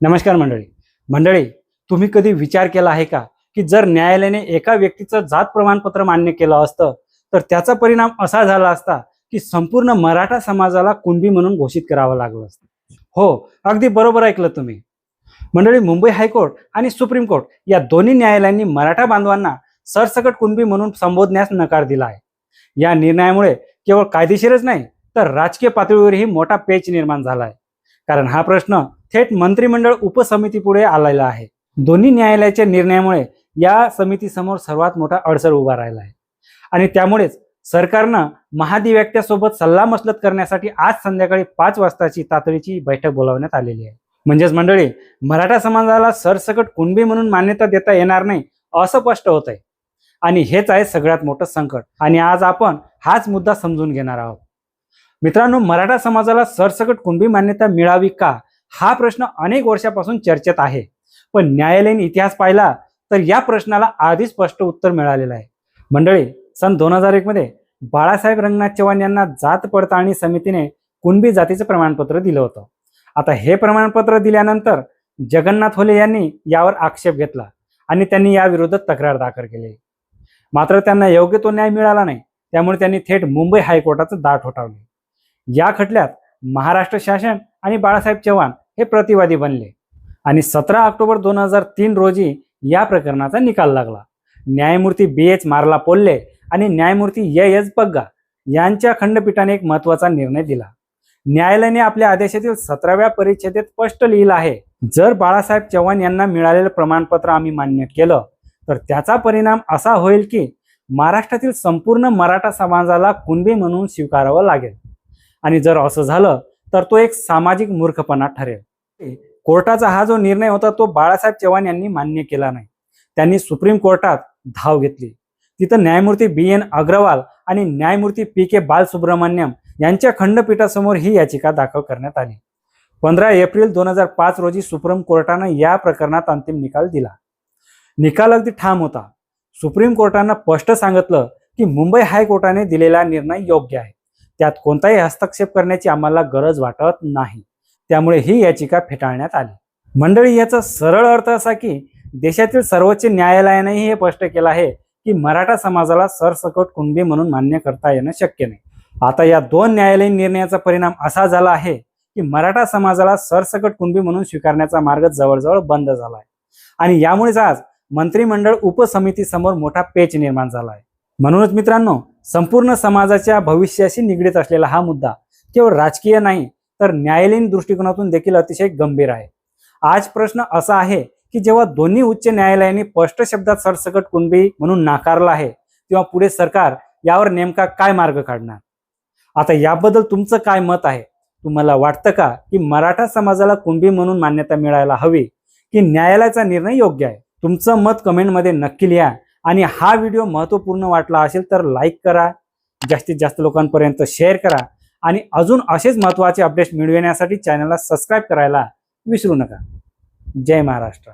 नमस्कार मंडळी. मंडळी तुम्ही कधी विचार केला आहे का की जर न्यायालयाने एका व्यक्तीचं जात प्रमाणपत्र मान्य केलं असतं तर त्याचा परिणाम असा झाला असता की संपूर्ण मराठा समाजाला कुणबी म्हणून घोषित करावं लागलं असतं? हो अगदी बरोबर ऐकलं तुम्ही. मंडळी मुंबई हायकोर्ट आणि सुप्रीम कोर्ट या दोन्ही न्यायालयांनी मराठा बांधवांना सरसकट कुणबी म्हणून संबोधण्यास नकार दिला आहे. या निर्णयामुळे केवळ कायदेशीरच नाही तर राजकीय पातळीवरही मोठा पेच निर्माण झाला आहे. कारण हा प्रश्न थेट मंत्रिमंडळ उपसमितीपुढे आलेला आहे. दोन्ही न्यायालयाच्या निर्णयामुळे या समितीसमोर सर्वात मोठा अडसर उभा राहिला आहे. आणि त्यामुळेच सरकारनं महाधिव्यक्त्यासोबत सल्लामसलत करण्यासाठी आज संध्याकाळी पाच वाजताची तातडीची बैठक बोलावण्यात आलेली आहे. म्हणजेच मंडळी मराठा समाजाला सरसकट कुणबी म्हणून मान्यता देता येणार नाही असं स्पष्ट होत आहे आणि हेच आहे सगळ्यात मोठं संकट. आणि आज आपण हाच मुद्दा समजून घेणार आहोत. मित्रांनो मराठा समाजाला सरसकट कुणबी मान्यता मिळावी का? हा प्रश्न अनेक वर्षापासून चर्चेत आहे. पण न्यायालयीन इतिहास पाहिला तर या प्रश्नाला आधीच स्पष्ट उत्तर मिळालेलं आहे. मंडळी सन दोन हजार एक मध्ये बाळासाहेब रंगनाथ चव्हाण यांना जात पडताळणी समितीने कुणबी जातीचं प्रमाणपत्र दिलं होतं. आता हे प्रमाणपत्र दिल्यानंतर जगन्नाथ होले यांनी यावर आक्षेप घेतला आणि त्यांनी या विरोधात तक्रार दाखल केली. मात्र त्यांना योग्य तो न्याय मिळाला नाही त्यामुळे त्यांनी थेट मुंबई हायकोर्टाचं दाट ठोठावली या खटल्यात महाराष्ट्र शासन आणि बाळासाहेब चव्हाण हे प्रतिवादी बनले. आणि सतरा ऑक्टोबर दोन हजार तीन रोजी या प्रकरणाचा निकाल लागला. न्यायमूर्ती बी एच मारला पोल्ले आणि न्यायमूर्ती ए एस बग्गा यांच्या खंडपीठाने एक महत्त्वाचा निर्णय दिला. न्यायालयाने आपल्या आदेशातील सतराव्या परिच्छेदेत स्पष्ट लिहिलं आहे जर बाळासाहेब चव्हाण यांना मिळालेलं प्रमाणपत्र आम्ही मान्य केलं तर त्याचा परिणाम असा होईल की महाराष्ट्रातील संपूर्ण मराठा समाजाला कुणबी म्हणून स्वीकारावं लागेल. आणि जर असं झालं तर तो एक सामाजिक मूर्खपणा ठरेल. कोर्टाचा हा जो निर्णय होता तो बाळासाहेब चव्हाण यांनी मान्य केला नाही. त्यांनी सुप्रीम कोर्टात धाव घेतली. तिथं न्यायमूर्ती बी एन अग्रवाल आणि न्यायमूर्ती पी के बालसुब्रमण्यम यांच्या खंडपीठासमोर ही याचिका दाखल करण्यात आली. पंधरा एप्रिल दोन हजार पाच रोजी सुप्रीम कोर्टानं या प्रकरणात अंतिम निकाल दिला. निकाल अगदी ठाम होता. सुप्रीम कोर्टानं स्पष्ट सांगितलं की मुंबई हायकोर्टाने दिलेला निर्णय योग्य आहे. त्यात कोणताही हस्तक्षेप करण्याची आम्हाला गरज वाटत नाही. त्यामुळे ही याचिका फेटाळण्यात आली. मंडळी याचा सरळ अर्थ असा की देशातील सर्वोच्च न्यायालयानेही हे स्पष्ट केलं आहे की मराठा समाजाला सरसकट कुणबी म्हणून मान्य करता येणं शक्य नाही. आता या दोन न्यायालयीन निर्णयाचा परिणाम असा झाला आहे की मराठा समाजाला सरसकट कुणबी म्हणून स्वीकारण्याचा मार्ग जवळजवळ बंद झाला आहे आणि यामुळेच आज मंत्रिमंडळ उपसमितीसमोर मोठा पेच निर्माण झाला आहे म्हणूनच मित्रांनो संपूर्ण समाजाच्या भविष्याशी निगडीत असलेला हा मुद्दा केवळ राजकीय नाही तर न्यायालयीन दृष्टिकोनातून देखील अतिशय गंभीर आहे. आज प्रश्न असा आहे की जेव्हा दोन्ही उच्च न्यायालयाने स्पष्ट शब्दात सरसकट कुणबी म्हणून नाकारला आहे तेव्हा पुढे सरकार यावर नेमका काय मार्ग काढणार? आता याबद्दल तुमचं काय मत आहे? तुम्हाला वाटतं का की मराठा समाजाला कुणबी म्हणून मान्यता मिळायला हवी की न्यायालयाचा निर्णय योग्य आहे? तुमचं मत कमेंटमध्ये नक्की लिहा. आणि हा व्हिडिओ महत्त्वपूर्ण वाटला असेल तर लाईक करा जास्तीत जास्त लोकांपर्यंत शेअर करा आणि अजून असेच महत्त्वाचे अपडेट्स मिळविण्यासाठी चॅनलला सबस्क्राईब करायला विसरू नका. जय महाराष्ट्र.